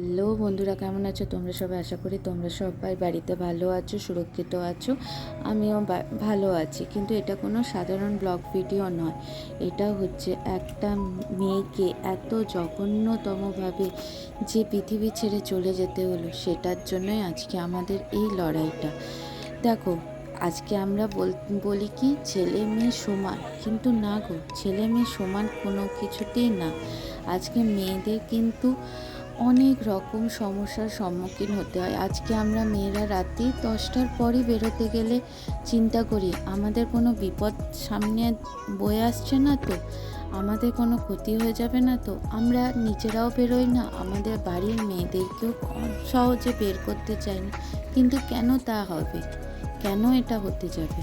Hello বন্ধুরা, কেমন আছো? তোমরা সবাই আশা করি তোমরা সবাই বাড়িতে ভালো আছো, সুরক্ষিত আছো। আমিও ভালো আছি। কিন্তু এটা কোনো সাধারণ ব্লগ ভিডিও নয়। এটা হচ্ছে একটা মেয়েকে এত জঘন্যতমভাবে যে পৃথিবী ছেড়ে চলে যেতে হলো, সেটার জন্যই আজকে আমাদের এই লড়াইটা। দেখো, আজকে আমরা বলি কি, ছেলে মেয়ে সমান। কিন্তু না গো, ছেলে মেয়ে সমান কোনো কিছুতেই না। আজকে মেয়েদের কিন্তু অনেক রকম সমস্যার সম্মুখীন হতে হয়। আজকে আমরা মেয়েরা রাতে দশটার পরই বেরোতে গেলে চিন্তা করি, আমাদের কোনো বিপদ সামনে বয়ে আসছে না তো? আমাদের কোনো ক্ষতি হয়ে যাবে না তো? আমরা নিজেরাও বেরোই না, আমাদের বাড়ির মেয়েদেরকেও সহজে বের করতে চাই না। কিন্তু কেন তা হবে? কেন এটা হতে যাবে?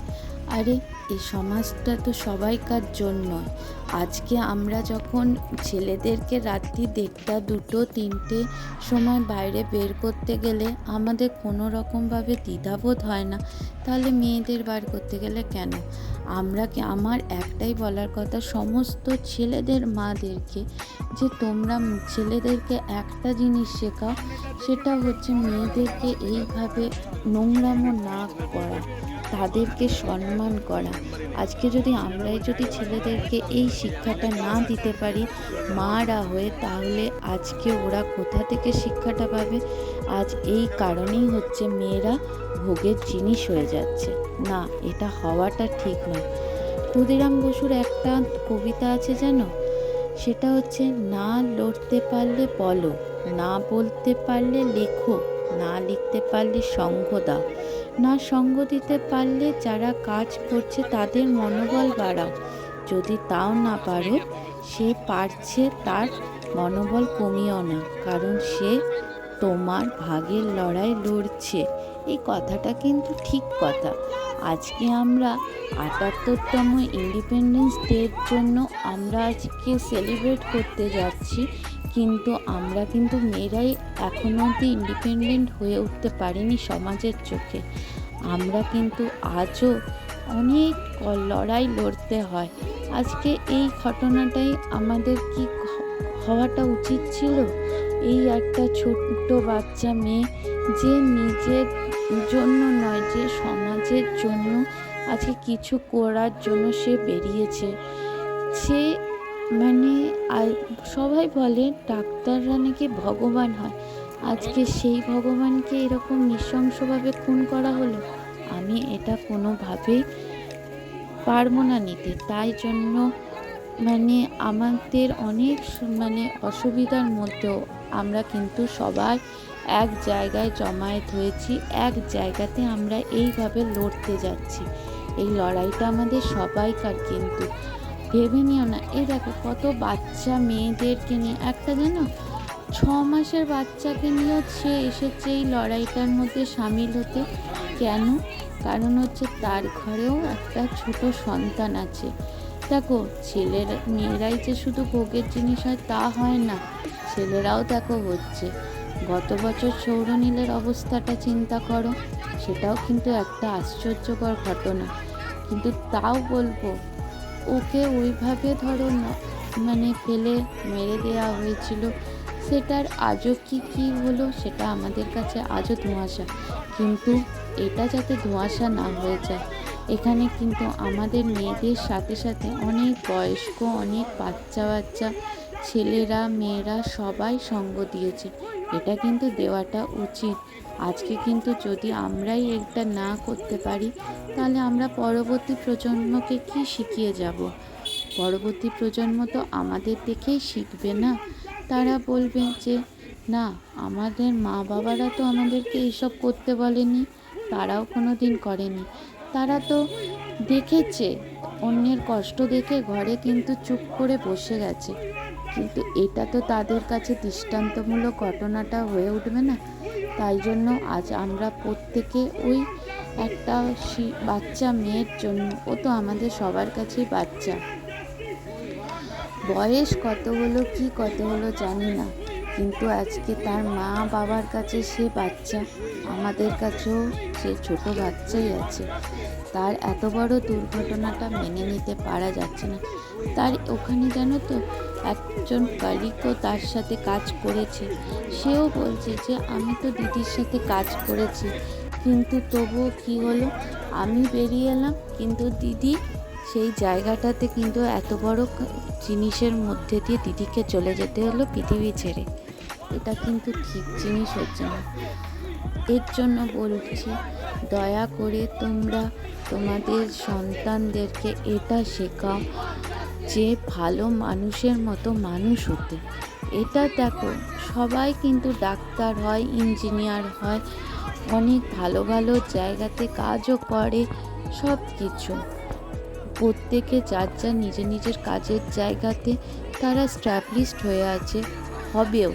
আরে এই সমাজটা তো সবাইকার জন্য আজকে আমরা যখন ছেলেদেরকে রাত্রি দেড়টা, দুটো, তিনটে সময় বাইরে বের করতে গেলে আমাদের কোনো রকমভাবে দ্বিধাবোধ হয় না, তাহলে মেয়েদের বার করতে গেলে কেন? আমরা কি, আমার একটাই বলার কথা, সমস্ত ছেলেদের মাদেরকে যে তোমরা ছেলেদেরকে একটা জিনিস শেখাও, সেটা হচ্ছে মেয়েদেরকে এইভাবে নোংরামো না করা। তাদেরকে সম্মান করা। আজকে যদি আমরাই যদি ছেলেদেরকে এই শিক্ষাটা না দিতে পারি মারা হয়ে, তাহলে আজকে ওরা কোথা থেকে শিক্ষাটা পাবে? আজ এই কারণেই হচ্ছে মেয়েরা ভোগের জিনিস হয়ে যাচ্ছে। না, এটা হওয়াটা ঠিক নয়। ক্ষুদিরাম বসুর একটা কবিতা আছে জানো? সেটা হচ্ছে, না লড়তে পারলে বলো, না বলতে পারলে লেখো, না লিখতে পারলে সঙ্গ দাও। না সঙ্গ দিতে পারলে যারা কাজ করছে তাদের মনোবল বাড়াও। যদি তাও না পারো, সে পারছে তার মনোবল কমিও না, কারণ সে তোমার ভাগের লড়াই লড়ছে। এই কথাটা কিন্তু ঠিক কথা। আজকে আমরা আটাত্তরতম ইন্ডিপেন্ডেন্স ডের জন্য আমরা আজকে সেলিব্রেট করতে যাচ্ছি কিন্তু আমরা কিন্তু মেয়েরাই এখনও অবধি ইন্ডিপেন্ডেন্ট হয়ে উঠতে পারিনি সমাজের চোখে। আমরা কিন্তু আজও অনেক লড়াই লড়তে হয়। আজকে এই ঘটনাটাই আমাদের কি হওয়াটা উচিত ছিল? এই একটা ছোট্ট বাচ্চা মেয়ে যে নিজের জন্য নয়, যে সমাজের জন্য আজকে কিছু করার জন্য সে বেরিয়েছে। সে মানে সবাই বলে ডাক্তাররা নাকি ভগবান হয়। আজকে সেই ভগবানকে এরকম নৃশংসভাবে খুন করা হলো, আমি এটা কোনোভাবেই পারব না নিতে। তাই জন্য মানে আমাদের অনেক মানে অসুবিধার মধ্যেও আমরা কিন্তু সবাই এক জায়গায় জমায়েত হয়েছি, এক জায়গাতে আমরা এইভাবে লড়তে যাচ্ছি। এই লড়াইটা আমাদের সবাইকার কিন্তু ভেবে নিও না। এই দেখো, কত বাচ্চা মেয়েদেরকে নিয়ে। একটা জানো, ছ মাসের বাচ্চাকে নিয়েও সে এসেছে এই লড়াইটার মধ্যে সামিল হতে। কেন? কারণ হচ্ছে তার ঘরেও একটা ছোট সন্তান আছে। দেখো, ছেলের মেয়েরাই যে শুধু ভোগের জিনিস হয় তা হয় না, ছেলেরাও দেখো হচ্ছে। গত বছর সৌরনীলের অবস্থাটা চিন্তা করো, সেটাও কিন্তু একটা আশ্চর্যকর ঘটনা। কিন্তু তাও বলব ওকে ওইভাবে ধরো মানে ফেলে মেরে দেওয়া হয়েছিল। সেটার আজও কি কি হলো সেটা আমাদের কাছে আজও ধোঁয়াশা। কিন্তু এটা যাতে ধোঁয়াশা না হয়ে যায়, এখানে কিন্তু আমাদের মেয়েদের সাথে সাথে অনেক বয়স্ক, অনেক বাচ্চা বাচ্চা ছেলেরা, মেয়েরা সবাই সঙ্গ দিয়েছে। এটা কিন্তু দেওয়াটা উচিত। আজকে কিন্তু যদি আমরাই এটা না করতে পারি, তাহলে আমরা পরবর্তী প্রজন্মকে কি শিখিয়ে যাব? পরবর্তী প্রজন্ম তো আমাদের দেখেই শিখবে না। তারা বলবে যে, না, আমাদের মা বাবারা তো আমাদেরকে এইসব করতে বলেনি, তারাও কোনো দিন করেনি। তারা তো দেখেছে, অন্যের কষ্ট দেখে ঘরে কিন্তু চুপ করে বসে গেছে। কিন্তু এটা তো তাদের কাছে দৃষ্টান্তমূলক ঘটনাটা হয়ে উঠবে না। তাই জন্য আজ আমরা প্রত্যেকে ওই একটা বাচ্চা মেয়ের জন্য, ও তো আমাদের সবার কাছেই বাচ্চা। বয়স কত হলো, কি কত হলো জানি না, কিন্তু আজকে তার মা বাবার কাছে সে বাচ্চা, আমাদের কাছেও সে ছোট বাচ্চাই আছে। তার এত বড় দুর্ঘটনাটা মেনে নিতে পারা যাচ্ছে না। তার ওখানে জানো তো একজন কালিকও তার সাথে কাজ করেছে। সেও বলছে যে, আমি তো দিদির সাথে কাজ করেছি, কিন্তু তবুও কি হলো? আমি বেরিয়ে এলাম, কিন্তু দিদি সেই জায়গাটাতে কিন্তু এত বড় জিনিসের মধ্যে দিয়ে দিদিকে চলে যেতে হলো পৃথিবী ছেড়ে। এটা কিন্তু ঠিক জিনিস হচ্ছে না। এর জন্য বলছি, দয়া করে তোমরা তোমাদের সন্তানদেরকে এটা শেখাও। যে ভালো মানুষের মতো মানুষ হতে। এটা দেখো, সবাই কিন্তু ডাক্তার হয়, ইঞ্জিনিয়ার হয়, অনেক ভালো ভালো জায়গাতে কাজও করে সব কিছু প্রত্যেকে যার যার নিজের নিজের কাজের জায়গাতে তারা স্ট্যাবলিশড হয়ে আছে, হবেও।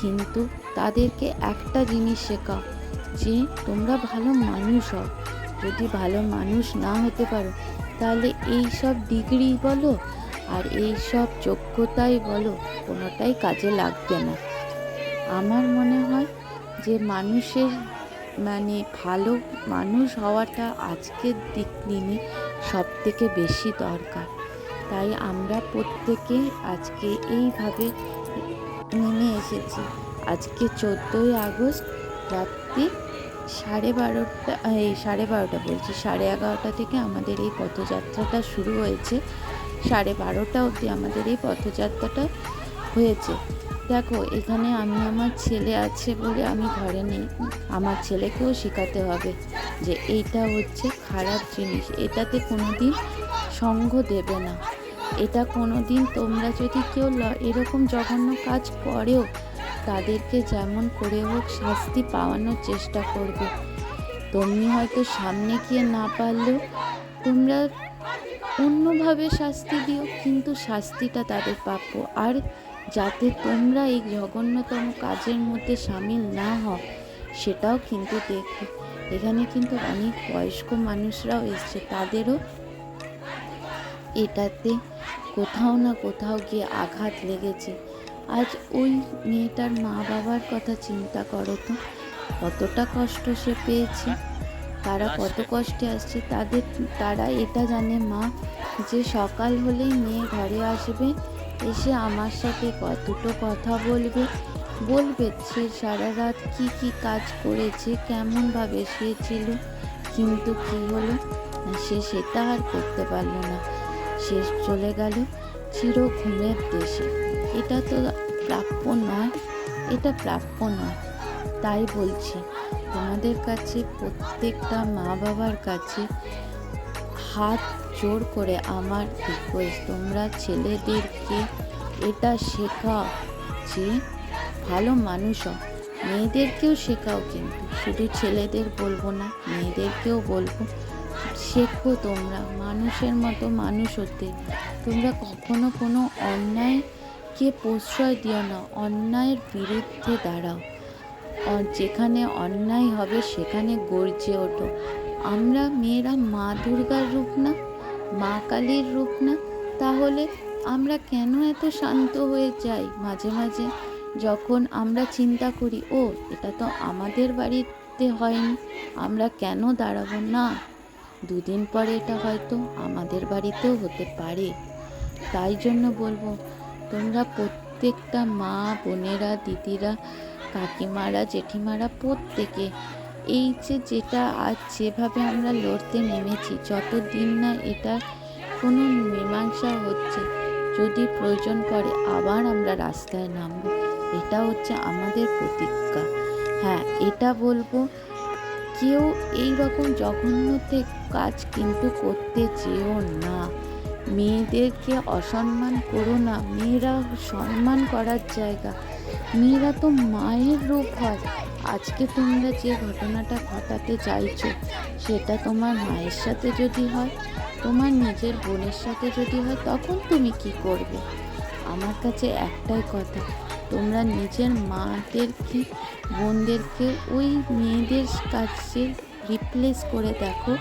কিন্তু তাদেরকে একটা জিনিস শেখাও, যে তোমরা ভালো মানুষ হও। যদি ভালো মানুষ না হতে পারো, তাহলে এই সব ডিগ্রি বলো আর এই সব যোগ্যতাই বলো, কোনোটাই কাজে লাগবে না। আমার মনে হয় যে মানুষের মানে ভালো মানুষ হওয়াটা আজকের দিক দিনে সব থেকে বেশি দরকার। তাই আমরা প্রত্যেকে আজকে এইভাবে নেমে এসেছি। আজকে চোদ্দোই আগস্ট, রাত্রি সাড়ে বারোটা, এই সাড়ে বারোটা বলছি, সাড়ে এগারোটা থেকে আমাদের এই পথযাত্রাটা শুরু হয়েছে। সাড়ে বারোটা অবধি আমাদের এই পথযাত্রাটা হয়েছে। দেখো, এখানে আমি আমার ছেলে আছে বলে আমি ঘরে নেই। আমার ছেলেকেও শেখাতে হবে যে এইটা হচ্ছে খারাপ জিনিস। এটাতে কোনো দিন সঙ্গ দেবে না। এটা কোনো দিন তোমরা যদি কেউ এরকম জঘন্য কাজ করেও তাদেরকে যেমন করে হোক শাস্তি পাওয়ানোর চেষ্টা করবে। তুমি হয়তো সামনে গিয়ে না পারলেও তোমরা অন্যভাবে শাস্তি দিও, কিন্তু শাস্তিটা তাদের প্রাপ্য। আর যাতে তোমরা এই জঘন্যতম কাজের মধ্যে সামিল না হও, সেটাও কিন্তু দেখো। এখানে কিন্তু অনেক বয়স্ক মানুষরাও এসছে। তাদেরও এটাতে কোথাও না কোথাও গিয়ে আঘাত লেগেছে। আজ ওই মেয়েটার মা বাবার কথা চিন্তা করো তো, কতটা কষ্ট সে পেয়েছে। তারা কত কষ্টে আসছে তাদের তারা এটা জানে মা যে সকাল হলেই মেয়ে ঘরে আসবে এসে আমার সাথে দুটো কথা বলবে। বলবে সে সারা রাত কি কি কাজ করেছে কেমনভাবে শুয়েছিল কিন্তু কি হলো? সে সেটা আর করতে পারল না। সে চলে গেল চির ঘুমের দেশে। এটা তো প্রাপ্য নয় এটা প্রাপ্য নয়। তাই বলছি, তোমাদের কাছে, প্রত্যেকটা মা বাবার কাছে হাত জোর করে আমার রিকোয়েস্ট তোমরা ছেলেদেরকে এটা শেখাও যে ভালো মানুষ হও। মেয়েদেরকেও শেখাও কিন্তু, শুধু ছেলেদের বলব না, মেয়েদেরকেও বলব, শেখো তোমরা, মানুষের মতো মানুষ হতে। তোমরা কখনো কোনো অন্যায়কে প্রশ্রয় দিও না, অন্যায়ের বিরুদ্ধে দাঁড়াও। যেখানে অন্যায় হবে সেখানে গর্জে ওঠো। আমরা মেয়েরা মা দুর্গার রূপ না, মা কালীর রূপ না। তাহলে আমরা কেন এত শান্ত হয়ে যাই মাঝে মাঝে? যখন আমরা চিন্তা করি, ও, এটা তো আমাদের বাড়িতে হয়নি, আমরা কেন দাঁড়াবো? না, দুদিন পরে এটা হয়তো আমাদের বাড়িতেও হতে পারে। তাই জন্য বলব, তোমরা প্রত্যেকটা মা, বোনেরা, দিদিরা কাকিমারা, জেঠিমারা প্রত্যেকে এই যে যেটা আজ যেভাবে আমরা লড়তে নেমেছি, যতদিন না এটা কোনো মীমাংসা হচ্ছে, যদি প্রয়োজন পড়ে আবার আমরা রাস্তায় নামবো। এটা হচ্ছে আমাদের প্রতিজ্ঞা। হ্যাঁ এটা বলব, কেউ এই রকম জঘন্য তে- কাজ কিন্তু করতে চেয়েও না। মেয়েদেরকে অসম্মান করো না। মেয়েরা সম্মান করার জায়গা। মেয়েরা তো মায়ের রূপ হয়। আজকে তোমরা যে ঘটনাটা ঘটাতে চাইছো, সেটা তোমার মায়ের সাথে যদি হয়, তোমার নিজের বোনের সাথে যদি হয়, তখন তুমি কি করবে? আমার কাছে একটাই কথা, তোমরা নিজের মাদেরকে, বোনদেরকে, ওই মেয়েদের কাছে রিপ্লেস করে দেখো,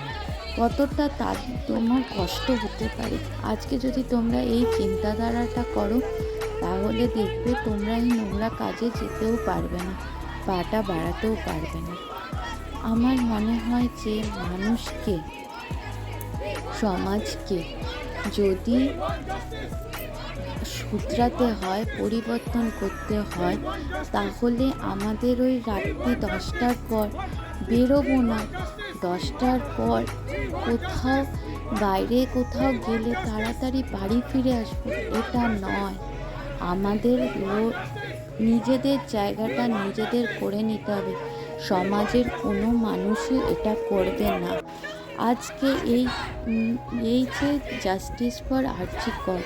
কতটা তার তোমার কষ্ট হতে পারে। আজকে যদি তোমরা এই চিন্তাধারাটা করো তাহলে দেখবে তোমরা এই নোংরা কাজে যেতেও পারবে না, পাটা বাড়াতেও পারবে না। আমার মনে হয় যে মানুষকে, সমাজকে যদি শুধরাতে হয়, পরিবর্তন করতে হয়, তাহলে আমাদের ওই রাত্রি দশটার পর বেরোবো না। দশটার পর কোথাও বাইরে কোথাও গেলে তাড়াতাড়ি বাড়ি ফিরে আসব, এটা নয়। আমাদের নিজেদের জায়গাটা নিজেদের করে নিতে হবে। সমাজের কোনো মানুষই এটা করবে না। আজকে এই এই যে জাস্টিস ফর আর্চিকর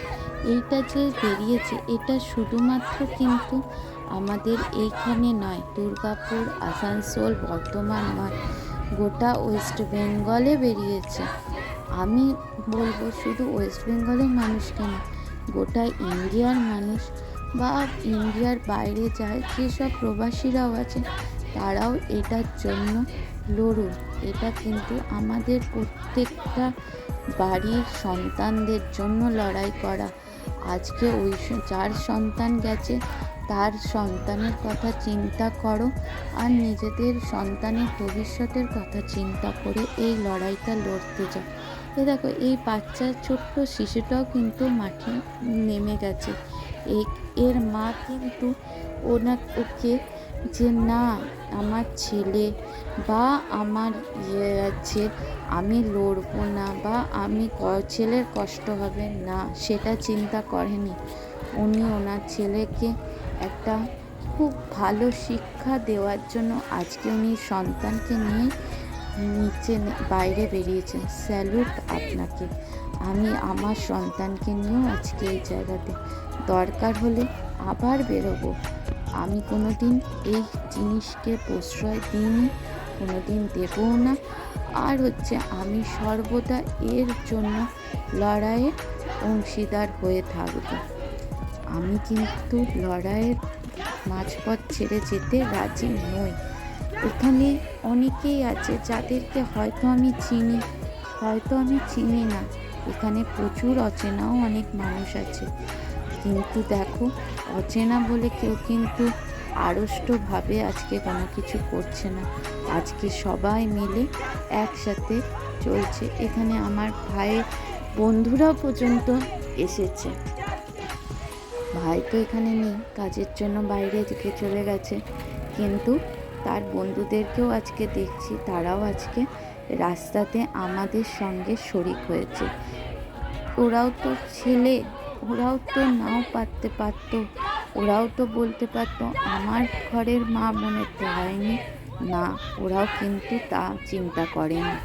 এইটা যে বেরিয়েছে, এটা শুধুমাত্র কিন্তু আমাদের এইখানে নয়, দুর্গাপুর, আসানসোল, বর্ধমান নয়, গোটা ওয়েস্ট বেঙ্গলে বেরিয়েছে। আমি বলব শুধু ওয়েস্ট বেঙ্গলের মানুষকে না গোটা ইন্ডিয়ার মানুষ বা ইন্ডিয়ার বাইরে যায়, যেসব প্রবাসীরাও আছে তারাও এটার জন্য লড়ুন। এটা কিন্তু আমাদের প্রত্যেকটা বাড়ির সন্তানদের জন্য লড়াই করা। আজকে ওই যার সন্তান গেছে, তার সন্তানের কথা চিন্তা করো আর নিজেদের সন্তানের ভবিষ্যতের কথা চিন্তা করে এই লড়াইটা লড়তে যাও। এ দেখো, এই বাচ্চা ছোট্ট শিশুটাও কিন্তু মাঠে নেমে গেছে। এই এর মা কিন্তু ওনা ওকে যে, না, আমার ছেলে বা আমার ইয়ে আছে, আমি লড়বো না বা আমি ছেলের কষ্ট হবে না, সেটা চিন্তা করেনি। উনি ওনার ছেলেকে একটা খুব ভালো শিক্ষা দেওয়ার জন্য আজকে উনি সন্তানকে নিয়ে নিচে বাইরে বেরিয়েছেন। স্যালুট আপনাকে। আমি আমার সন্তানকে নিয়েও আজকে এই জায়গাতে। দরকার হলে আবার বেরোবো। আমি কোনো দিন এই জিনিসকে প্রশ্রয় দিইনি কোনো দিন দেবও না। আর হচ্ছে আমি সর্বদা এর জন্য লড়াইয়ে অংশীদার হয়ে থাকব। আমি কিন্তু লড়াইয়ের মাঝপথ ছেড়ে যেতে রাজি নই। এখানে অনেকেই আছে যাদেরকে হয়তো আমি চিনি, হয়তো আমি চিনি না। এখানে প্রচুর অচেনাও অনেক মানুষ আছে। কিন্তু দেখো, অচেনা বলে কেউ কিন্তু আড়ষ্টভাবে আজকে কোনো কিছু করছে না। আজকে সবাই মিলে একসাথে চলছে। এখানে আমার ভাইয়ের বন্ধুরাও পর্যন্ত এসেছে। ভাই তো এখানে নেই, কাজের জন্য বাইরে থেকে চলে গেছে। কিন্তু তার বন্ধুদেরকেও আজকে দেখছি, তারাও আজকে রাস্তাতে আমাদের সঙ্গে শরিক হয়েছে। ওরাও তো ছেলে, ওরাও তো নাও পারতে পারতো, ওরাও তো বলতে পারতো, আমার ঘরের মা বোনের তো হয়নি। না, ওরাও কিন্তু তা চিন্তা করেনি।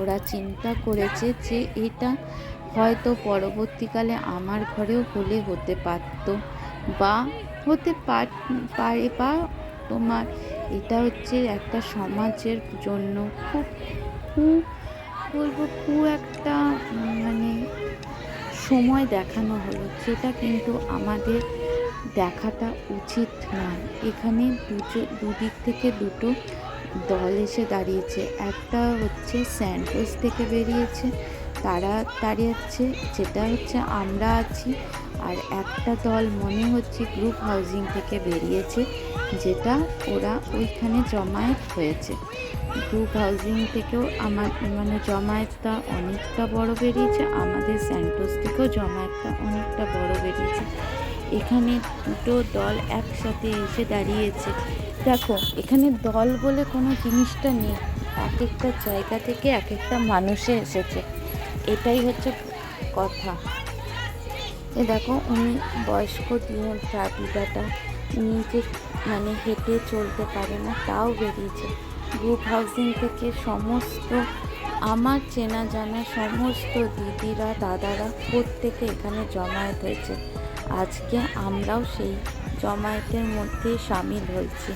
ওরা চিন্তা করেছে যে এটা হয়তো পরবর্তীকালে আমার ঘরেও হলে হতে পারতো বা হতে পারে বা তোমার এটা হচ্ছে একটা সমাজের জন্য খুব কু বলব কু একটা মানে সময় দেখানো হলো। যেটা কিন্তু আমাদের দেখাটা উচিত নয়। এখানে দুটো দুদিক থেকে দুটো দল এসে দাঁড়িয়েছে। একটা হচ্ছে স্যান্টোস থেকে বেরিয়েছে, তারা দাঁড়িয়েছে, যেটা হচ্ছে আমরা আছি। আর একটা দল মনে হচ্ছে গ্রুপ হাউজিং থেকে বেরিয়েছে। যেটা ওরা ওইখানে জমায়েত হয়েছে। গ্রুপ হাউজিং থেকেও আমার মানে জমায়েতটা অনেকটা বড় বেরিয়েছে, আমাদের স্যান্টোস থেকেও জমায়েতটা অনেকটা বড় বেরিয়েছে। এখানে দুটো দল একসাথে এসে দাঁড়িয়েছে। দেখো, এখানে দল বলে কোনো জিনিসটা নেই। এক একটা জায়গা থেকে এক একটা মানুষে এসেছে। এটাই হচ্ছে কথা। এ দেখো, উনি বয়স্ক দিয়ে চা দাদা নিজে মানে হেঁটে চলতে পারে না, তাও বেরিয়েছে। গ্রুপ হাউসিং থেকে সমস্ত আমার চেনা জানা সমস্ত দিদিরা, দাদারা প্রত্যেকে এখানে জমায়েত হয়েছে। আজকে আমরাও সেই জমায়েতের মধ্যে সামিল হয়েছি।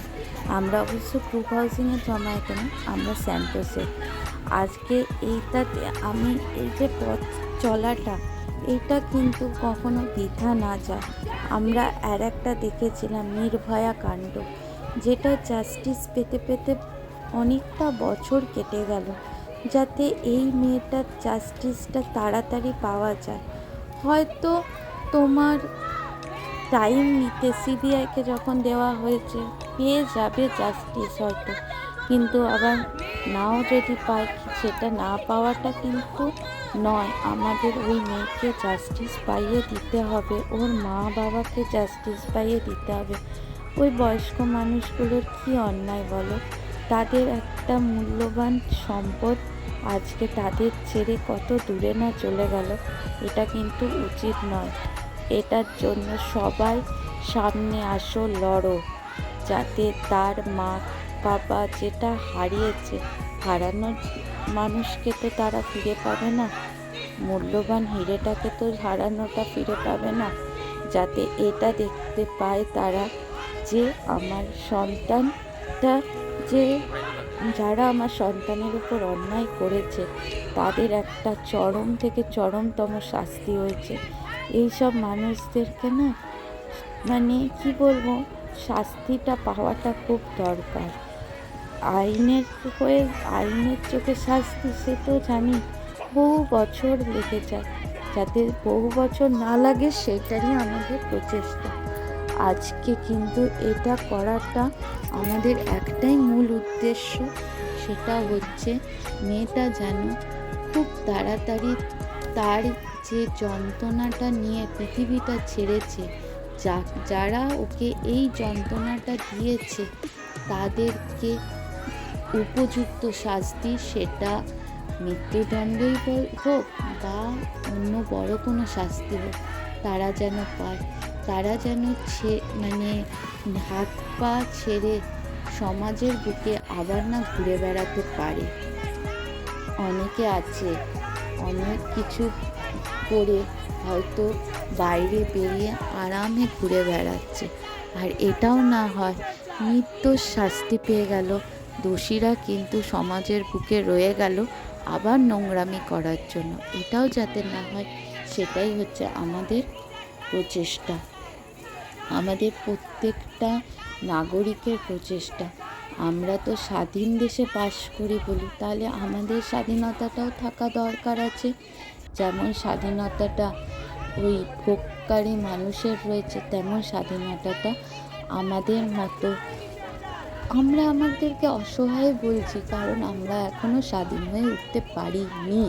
আমরা অবশ্য গ্রুপ হাউসিংয়ের জমায়েতে না আমরা স্যান্টোসে আজকে এইটাতে আমি এই যে পথ চলাটা এটা কিন্তু কখনো বৃথা না যায়। আমরা আর একটা দেখেছিলাম নির্ভয়া কাণ্ড, যেটা জাস্টিস পেতে পেতে অনেকটা বছর কেটে গেল, যাতে এই মেয়েটার জাস্টিসটা তাড়াতাড়ি পাওয়া যায়। হয়তো তোমার টাইম নিতে সিবিআইকে যখন দেওয়া হয়েছে, পেয়ে যাবে জাস্টিস হয়তো, কিন্তু আবার নাও যদি পায়, সেটা না পাওয়াটা কিন্তু নয়, আমাদের ওই মেয়েকে জাস্টিস পাইয়ে দিতে হবে। ওর মা বাবাকে জাস্টিস পাইয়ে দিতে হবে। ওই বয়স্ক মানুষগুলোর কি অন্যায় বলো? তাদের একটা মূল্যবান সম্পদ আজকে তাদের ছেড়ে কত দূরে না চলে গেল, এটা কিন্তু উচিত নয়। এটার জন্য সবাই সামনে আসো, লড়ো। যাতে তার মা বাবা যেটা হারিয়েছে হারানোর মানুষকে তো তারা ফিরে পাবে না। মূল্যবান হিরেটাকে তো হারানোটা ফিরে পাবে না। যাতে এটা দেখতে পায় তারা যে আমার সন্তানটা যে, যারা আমার সন্তানের উপর অন্যায় করেছে, তাদের একটা চরম থেকে চরমতম শাস্তি হয়েছে। এইসব মানুষদেরকে না মানে কি বলব, শাস্তিটা পাওয়াটা খুব দরকার। আইনের হয়ে আইনের চোখে শাস্তি, সে তো জানি বহু বছর লেগে যায়। যাতে বহু বছর না লাগে সেটারই আমাদের প্রচেষ্টা। আজকে কিন্তু এটা করাটা আমাদের একটাই মূল উদ্দেশ্য। সেটা হচ্ছে মেয়েটা যেন খুব তাড়াতাড়ি তার যে যন্ত্রণাটা নিয়ে পৃথিবীটা ছেড়েছে, যা, যারা ওকে এই যন্ত্রণাটা দিয়েছে, তাদেরকে উপযুক্ত শাস্তি সেটা মৃত্যুদণ্ডই হোক বা অন্য বড় কোনো শাস্তি হোক, তারা যেন পায়। তারা যেন ছে মানে হাত পা ছেড়ে সমাজের বুকে আবার না ঘুরে বেড়াতে পারে। অনেকে আছে, অনেক কিছু করে হয়তো বাইরে বেরিয়ে আরামে ঘুরে বেড়াচ্ছে। আর এটাও না হয় মৃত্যুর শাস্তি পেয়ে গেল দোষীরা কিন্তু সমাজের বুকে রয়ে গেল আবার নোংরামি করার জন্য। এটাও যাতে না হয়, সেটাই হচ্ছে আমাদের প্রচেষ্টা। আমাদের প্রত্যেকটা নাগরিকের প্রচেষ্টা। আমরা তো স্বাধীন দেশে বাস করি বলি, তাহলে আমাদের স্বাধীনতাটাও থাকা দরকার আছে। যেমন স্বাধীনতাটা ওই ভোগকারী মানুষের রয়েছে, তেমন স্বাধীনতাটা আমাদের মতো আমরা আমাদেরকে অসহায় বলছি কারণ আমরা এখনও স্বাধীন হয়ে উঠতে পারিনি।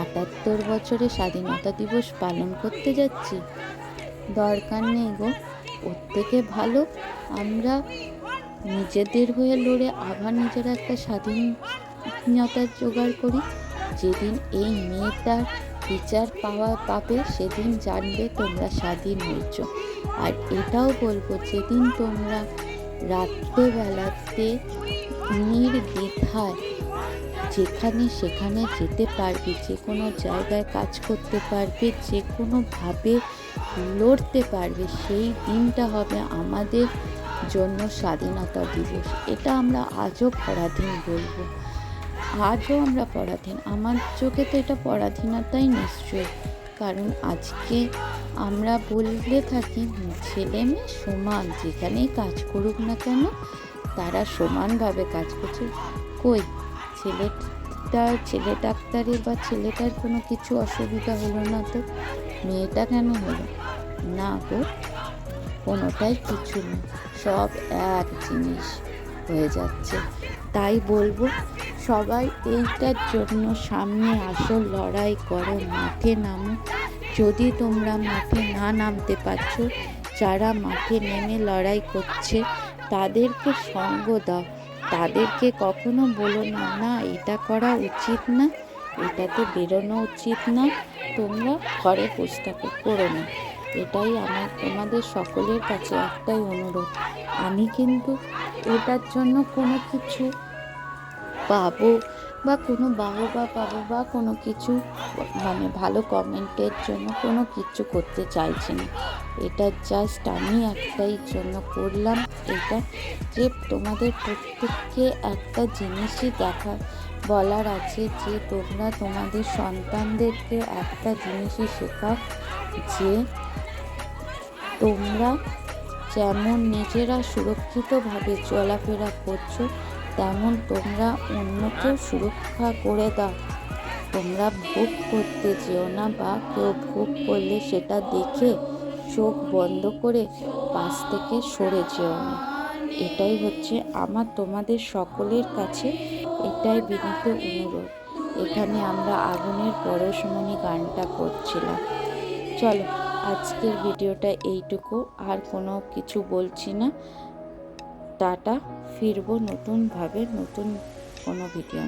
আটাত্তর বছরে স্বাধীনতা দিবস পালন করতে যাচ্ছি। দরকার নেই গো, ওর থেকে ভালো আমরা নিজেদের হয়ে লড়ে আবার নিজেরা একটা স্বাধীনতার জোগাড় করি। যেদিন এই মেয়েটার বিচার পাওয়া পাবে, সেদিন জানবে তোমরা স্বাধীন হয়েছ। আর এটাও বলব, যেদিন তোমরা রাত্রেবেলাতে নির্দ্বিধায় যেখানে সেখানে যেতে পারবে, যে কোনো জায়গায় কাজ করতে পারবে, যে কোনোভাবে লড়তে পারবে, সেই দিনটা হবে আমাদের জন্য স্বাধীনতা দিবস। এটা আমরা আজও পরাধীন বলব। আজও আমরা পরাধীন। আমার চোখে তো এটা পরাধীনতাই নিশ্চয় কারণ আজকে আমরা বললে থাকি, ছেলে মেয়ে সমান, যেখানেই কাজ করুক না কেন, তারা সমানভাবে কাজ করছে। কই? ছেলেটা, ছেলে ডাক্তারের বা ছেলেটার কোনো কিছু অসুবিধা হলো না তো? মেয়েটা কেন হলো? না গো, কোনোটাই কিছু না, সব এক জিনিস হয়ে যাচ্ছে। তাই বলব, সবাই এইটার জন্য সামনে আসো, লড়াই করো, মাঠে নামো। যদি তোমরা মাঠে না নামতে পারছ, যারা মাঠে নেমে লড়াই করছে, তাদেরকে সঙ্গ দাও। তাদেরকে কখনো বলো না না, এটা করা উচিত না, এটাতে বেরোনো উচিত না, তোমরা ঘরে বসে থাকো করো না। এটাই আমার, তোমাদের সকলের কাছে একটাই অনুরোধ। আমি কিন্তু এটার জন্য কোনো কিছু পাবো বা কোনো বাহবা পাবো বা কোনো কিছু মানে ভালো কমেন্টের জন্য কোনো কিছু করতে চাইছি না। এটা জাস্ট আমি একটাই জন্য করলাম। এটা যে তোমাদের প্রত্যেককে একটা জিনিসই দেখা, বলার আছে যে তোমরা তোমাদের সন্তানদেরকে একটা জিনিসই শেখাও যে তোমরা যেমন নিজেরা সুরক্ষিতভাবে চলাফেরা করছ তেমন তোমরা অন্যকেও সুরক্ষা করে দাও। তোমরা ভোগ করতে যেও না বা কেউ ভোগ করলে সেটা দেখে চোখ বন্ধ করে পাশ থেকে সরে যেও না। এটাই হচ্ছে আমার তোমাদের সকলের কাছে এটাই বিনীত অনুরোধ। এখানে আমরা আগুনের পরশমণি গানটা করছিলাম। চলো, আজকের ভিডিওটা এইটুকু। আর কোনো কিছু বলছি না। টাটা। ফিরবো নতুনভাবে নতুন কোনো ভিডিও